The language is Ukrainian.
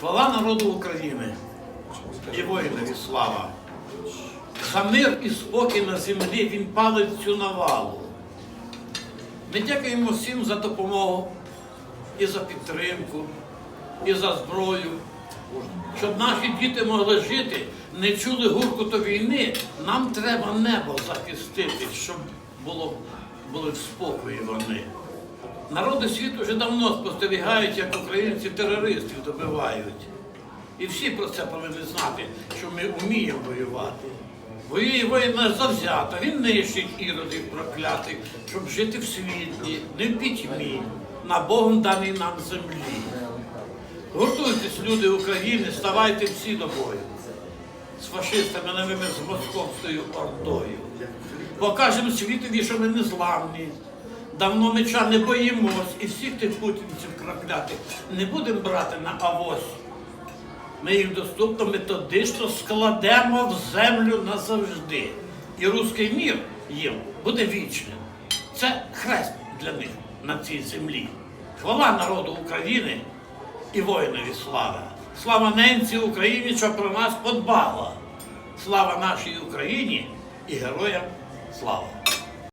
Хвала народу України і воїнові слава. За мир і спокій на землі він палить цю навалу. Ми дякуємо всім за допомогу і за підтримку, і за зброю. Щоб наші діти могли жити, не чули гуркоту війни, нам треба небо захистити, щоб було, були в спокої вони. Народи світу вже давно спостерігають, як українці терористів добивають. І всі про це повинні знати, що ми вміємо воювати. Воює воїн завзято, він нищить іродів проклятих, щоб жити в світлі, не в пітьмі, на Богом даній нам землі. Гуртуйтесь, люди України, ставайте всі до бою. З фашистами новими з московською ордою. Покажемо світові, що ми не зламні. Давно меча не боїмось і всіх тих путінців проклятих не будемо брати на авось. Ми їх доступно методично складемо в землю назавжди. І руський мір їм буде вічним. Це хрест для них на цій землі. Хвала народу України і воїнові слава. Слава ненці Україні, що про нас подбала. Слава нашій Україні і героям слава!